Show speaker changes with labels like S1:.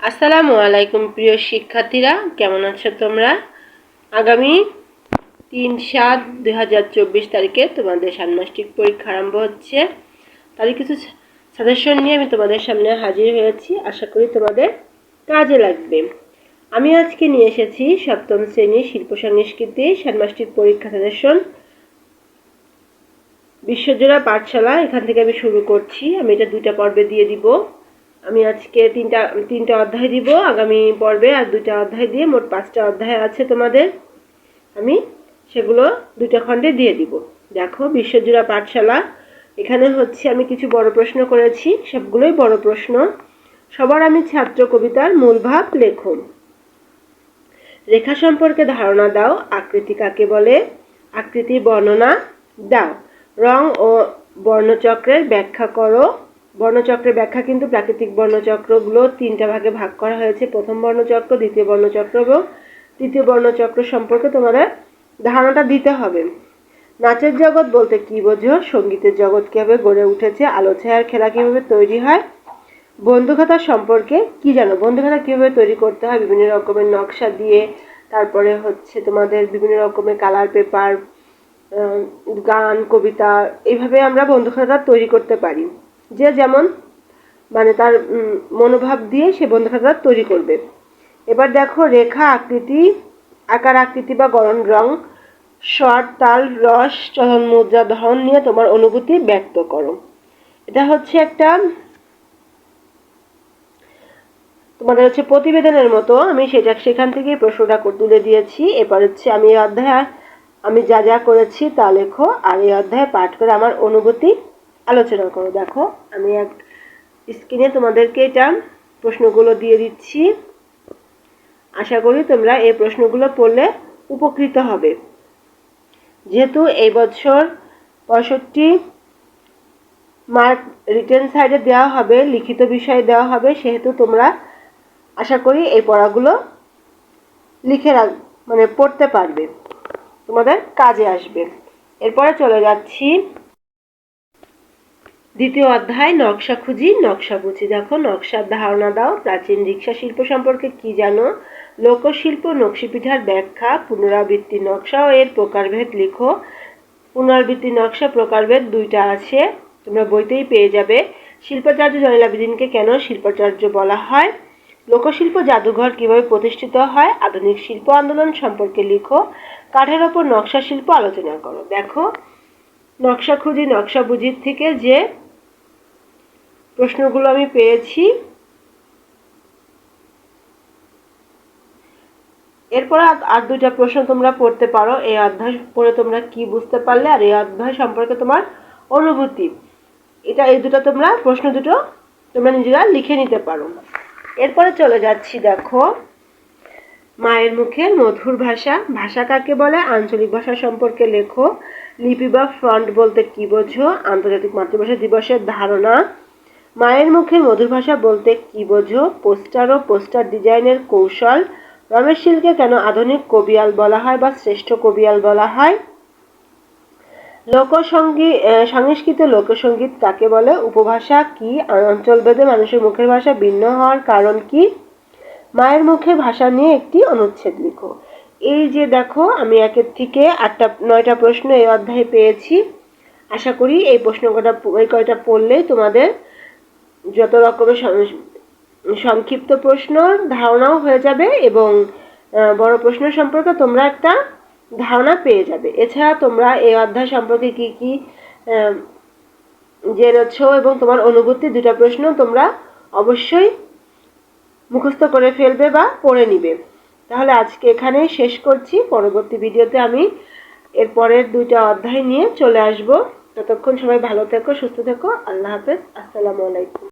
S1: আসসালামু আলাইকুম, প্রিয় শিক্ষার্থীরা। কেমন আছো তোমরা? আগামী তিন সাত দুই হাজার চব্বিশ তারিখে তোমাদের ষান্মাসিক পরীক্ষা আরম্ভ হচ্ছে। তারই কিছু সাজেশন নিয়ে আমি তোমাদের সামনে হাজির হয়েছি। আশা করি তোমাদের কাজে লাগবে। আমি আজকে নিয়ে এসেছি সপ্তম শ্রেণির শিল্প সংস্কৃতি ষান্মাসিক পরীক্ষা সাজেশন বিশ্বজোড়া পাঠশালা, এখান থেকে আমি শুরু করছি। আমি এটা দুইটা পর্বে দিয়ে দিব। আমি আজকে তিনটা তিনটা অধ্যায় দিব, আগামী পর্বে আর দুইটা অধ্যায় দিয়ে মোট পাঁচটা অধ্যায় আছে তোমাদের। আমি সেগুলো দুইটা খণ্ডে দিয়ে দিব। দেখো, বিশ্বজোড়া পাঠশালা। এখানে হচ্ছে আমি কিছু বড় প্রশ্ন করেছি, সবগুলোই বড় প্রশ্ন। সবার আমি ছাত্র কবিতার মূল ভাব লেখো রেখা সম্পর্কে ধারণা দাও, আকৃতি কাকে বলে? আকৃতির বর্ণনা দাও। রং ও বর্ণচক্রের ব্যাখ্যা করো। বর্ণচক্রের ব্যাখ্যা কিন্তু প্রাকৃতিক বর্ণচক্রগুলো তিনটা ভাগে ভাগ করা হয়েছে। প্রথম বর্ণচক্র, দ্বিতীয় বর্ণচক্র এবং তৃতীয় বর্ণচক্র সম্পর্কে তোমাদের ধারণাটা দিতে হবে। নাচের জগৎ বলতে কি বোঝো? সঙ্গীতের জগৎ কীভাবে গড়ে উঠেছে? আলো, ছায়ার খেলা কীভাবে তৈরি হয়? বন্ধুখাতা সম্পর্কে কি জানো? বন্ধুখাতা কীভাবে তৈরি করতে হয়? বিভিন্ন রকমের নকশা দিয়ে। তারপরে হচ্ছে তোমাদের বিভিন্ন রকমের কালার পেপার গান, কবিতা, এইভাবে আমরা বন্ধুখাতা তৈরি করতে পারি। যে যেমন মানে তার মনোভাব দিয়ে সে বন্ধুখাতা তৈরি করবে। এবার দেখো রেখা আকৃতি, আকার আকৃতি বা গরম রং, স্বর, তাল, রস, চলন, মুদ্রা, ধরন নিয়ে তোমার অনুভূতি ব্যক্ত করো। এটা হচ্ছে একটা, তোমাদের হচ্ছে প্রতিবেদনের মতো, আমি সেটা সেখান থেকে প্রশ্নটা তুলে দিয়েছি। এবার হচ্ছে আমি এই অধ্যায়, আমি যা যা করেছি তা লেখো, আর এই অধ্যায় পাঠ করে আমার অনুভূতি আলোচনা করো। দেখো, আমি এক স্ক্রিনে তোমাদেরকে এটা প্রশ্নগুলো দিয়ে দিচ্ছি। আশা করি তোমরা এই প্রশ্নগুলো পড়লে উপকৃত হবে। যেহেতু এই বছর পঁয়ষট্টি মার্ক রিটেন সাইডে দেওয়া হবে, লিখিত বিষয়ে দেওয়া হবে, সেহেতু তোমরা আশা করি এই পড়াগুলো লিখে রাখ মানে পড়তে পারবে। তোমাদের কাজে আসবে। এরপরে চলে যাচ্ছি। দ্বিতীয় অধ্যায়, নকশা খুঁজি, নকশা বুঝি। দেখো নকশার ধারণা দাও, প্রাচীন রিক্সা শিল্প সম্পর্কে কি জানো? লোকশিল্প, নকশিপিঠার ব্যাখ্যা, পুনরাবৃত্তি নকশা ও এর প্রকারভেদ লিখো। পুনরাবৃত্তি নকশা, প্রকারভেদ দুইটা আছে, তোমরা বইতেই পেয়ে যাবে। শিল্পাচার্য জয়নাল আবেদিনকে কেন শিল্পাচার্য বলা হয়? লোকশিল্প জাদুঘর কীভাবে প্রতিষ্ঠিত হয়? আধুনিক শিল্প আন্দোলন সম্পর্কে লিখো। কাঠের ওপর নকশা শিল্প আলোচনা করো। দেখো, নকশা খুঁজি, নকশা বুঝির থেকে যে প্রশ্নগুলো আমি পেয়েছি। এরপর আর দুইটা প্রশ্ন তোমরা পড়তে পারো। এই অধ্যায় পড়ে তোমরা কি বুঝতে পারলে আর এই অধ্যায় সম্পর্কে তোমার অনুভূতি। এটা, এই দুটো তোমরা, প্রশ্ন দুটো তোমরা নিজেরা লিখে নিতে পারো। এরপরে চলে যাচ্ছি, দেখো। মায়ের মুখে মধুর ভাষা। ভাষা কাকে বলে? আঞ্চলিক ভাষা সম্পর্কে লেখো। লিপি বা ফ্রন্ট বলতে কি বোঝো? আন্তর্জাতিক মাতৃভাষা দিবসের ধারণা। মায়ের মুখে মধুর ভাষা বলতে কি বোঝো? পোস্টার ও পোস্টার ডিজাইনের কৌশল। রমেশ শীলকে কেন আধুনিক কবিয়াল বলা হয় বা শ্রেষ্ঠ কবিয়াল বলা হয়? লোকসঙ্গীত সংস্কৃত লোকসঙ্গীত কাকে বলে? উপভাষা কি? অঞ্চলভেদে মানুষের মুখের ভাষা ভিন্ন হওয়ার কারণ কি? মায়ের মুখে ভাষা নিয়ে একটি অনুচ্ছেদ লিখো। এই যে দেখো, আমি একের থেকে আটটা, নয়টা প্রশ্ন এই অধ্যায়ে পেয়েছি। আশা করি এই প্রশ্ন কটা, এই কয়টা পড়লেই তোমাদের যত রকমের সংক্ষিপ্ত প্রশ্ন, ধারণাও হয়ে যাবে এবং বড় প্রশ্ন সম্পর্কে তোমরা একটা ধারণা পেয়ে যাবে। এছাড়া তোমরা এই অধ্যায় সম্পর্কে কি কি জেনেছ এবং তোমার অনুভূতি দুটা প্রশ্ন তোমরা অবশ্যই মুখস্থ করে ফেলবে বা পড়ে নিবে। তাহলে আজকে এখানেই শেষ করছি। পরবর্তী ভিডিওতে আমি এর পরের দুইটা অধ্যায় নিয়ে চলে আসব। ততক্ষণ সবাই ভালো থেকো, সুস্থ থেকো। আল্লাহ হাফেজ। আসসালামু আলাইকুম।